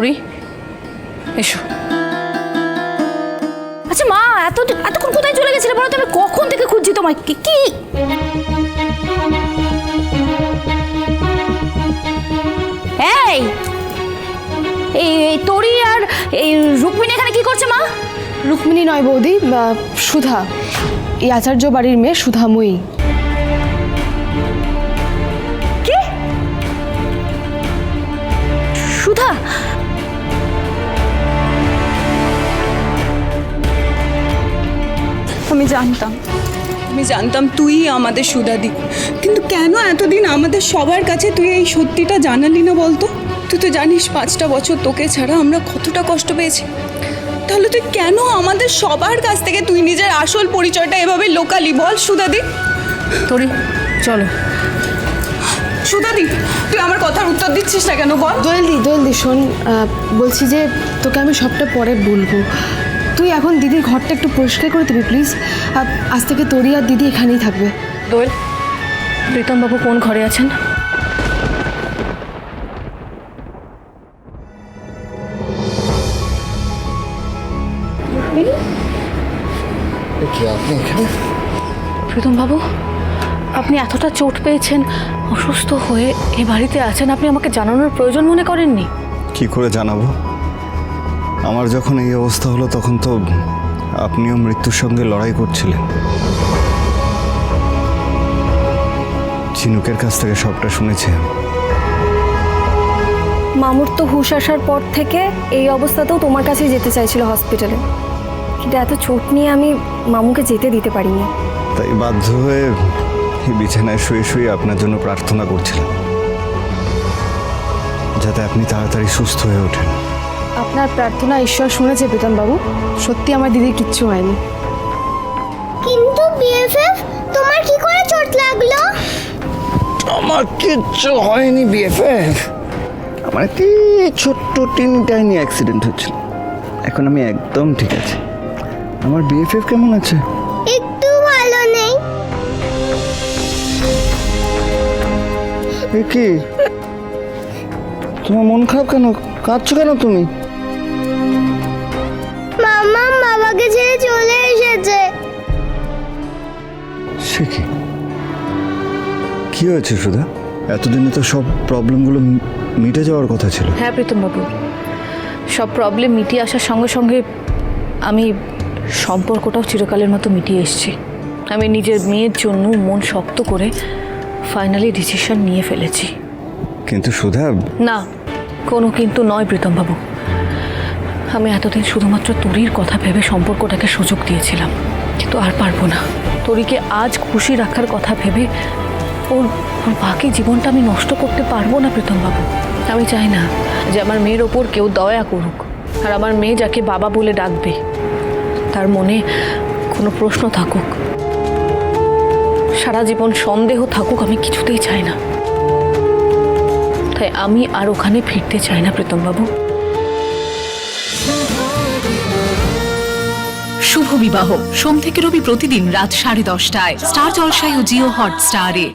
তরি এসো। আচ্ছা মা এত এতক্ষণ কোথায় চলে গেছিলে বলো তো? আমি কখন থেকে খুঁজছি তোমায়? কি কি? এই! এই তরি আর এই রুক্মিণী এখানে কি করছে মা? রুক্মিণী নয় বৌদি বা সুধা। এই আচার্য বাড়ির মেয়ে সুধাময়ী। কি? সুধা? আমি জানতাম। আমি জানতাম তুই আমাদের সুদাদি। কিন্তু কেন এতদিন আমাদের সবার কাছে তুই এই সত্যিটা জানালি না বলতো? তুই তো জানিস পাঁচটা বছর তোকে ছাড়া আমরা কতটা কষ্ট পেয়েছি। তাহলে তুই কেন আমাদের সবার কাছ থেকে তুই নিজের আসল পরিচয়টা এভাবে লোকালি বল সুদাদি? তরি চলো। সুদাদি তুই আমার কথার উত্তর দিচ্ছিস না কেন বল? জলদি জলদি শোন বলছি যে তোকে আমি সবটা পরে বলব। তুই এখন দিদির ঘরটা একটু পরিষ্কার করে দিবি প্লিজ আজ থেকে তোরি আর দিদি এখানেই থাকবে। দোয়েল প্রীতমবাবু কোন ঘরে আছেন? কি আপনি এখানে? প্রীতমবাবু আপনি এতটা চোট পেয়েছেন অসুস্থ হয়ে এই বাড়িতে আছেন আপনি আমাকে জানানোর প্রয়োজন মনে করেননি? কি করে জানাব? আমার যখন এই অবস্থা হলো তখন তো আপনিও মৃত্যুর সঙ্গে লড়াই করছিলেন। ঝিনুকের কাছ থেকে সবটা শুনেছি। মামুর তো হুশ আসার পর থেকে এই অবস্থাতেও তোমার কাছেই যেতে চাইছিল হসপিটালে কিন্তু এত চোট নিয়ে আমি মামুকে যেতে দিতে পারিনি। তাই বাধ্য হয়ে বিছানায় শুয়ে শুয়ে আপনার জন্য প্রার্থনা করছিলাম। যাতে আপনি তাড়াতাড়ি সুস্থ হয়ে ওঠেন। আপনার প্রার্থনা ঈশ্বর শুনেছে প্রীতম বাবু সত্যি আমার দিদির কিচ্ছু হয়নি। কিন্তু বিএফএফ তোমার কি করে চোট লাগল? আমার কিচ্ছু হয়নি বিএফএফ। আমার একটি ছোট্ট টিন টাইনি অ্যাক্সিডেন্ট হচ্ছিল এখন আমি একদম ঠিক আছে। আমার বিএফএফ কেমন আছে? একটু ভালো নেই। এ কি? তোমার মন খারাপ কেন? কাঁদছো কেন তুমি? কি হয়েছে সুধা? এতদিনে তো সব প্রবলেমগুলো মিটে যাওয়ার কথা ছিল। হ্যাঁ প্রীতমবাবু সব প্রবলেম মিটিয়ে আসার সঙ্গে সঙ্গে আমি সম্পর্কটাও চিরকালের মতো মিটিয়ে এসেছি। আমি নিজের মেয়ের জন্য মন শক্ত করে ফাইনালি ডিসিশন নিয়ে ফেলেছি। কিন্তু সুধা না কোনো কিন্তু নয় প্রীতমবাবু আমি এতদিন শুধুমাত্র তরির কথা ভেবে সম্পর্কটাকে সুযোগ দিয়েছিলাম। কিন্তু আর পারব না। তরিকে আজ খুশি রাখার কথা ভেবে ওর ওর বাকি জীবনটা আমি নষ্ট করতে পারব না, প্রীতমবাবু। আমি চাই না যে আমার মেয়ের ওপর কেউ দয়া করুক। আর আমার মেয়ে যাকে বাবা বলে ডাকবে, তার মনে কোনো প্রশ্ন থাকুক। সারা জীবন সন্দেহ থাকুক, আমি কিছুতেই চাই না। তাই আমি আর ওখানে ফিরতে চাই না, প্রীতমবাবু। শুভ বিবাহ। সোম থেকে রবি প্রতিদিন রাত সাড়ে দশটায়। স্টার জলসায় ও জিও হটস্টারে।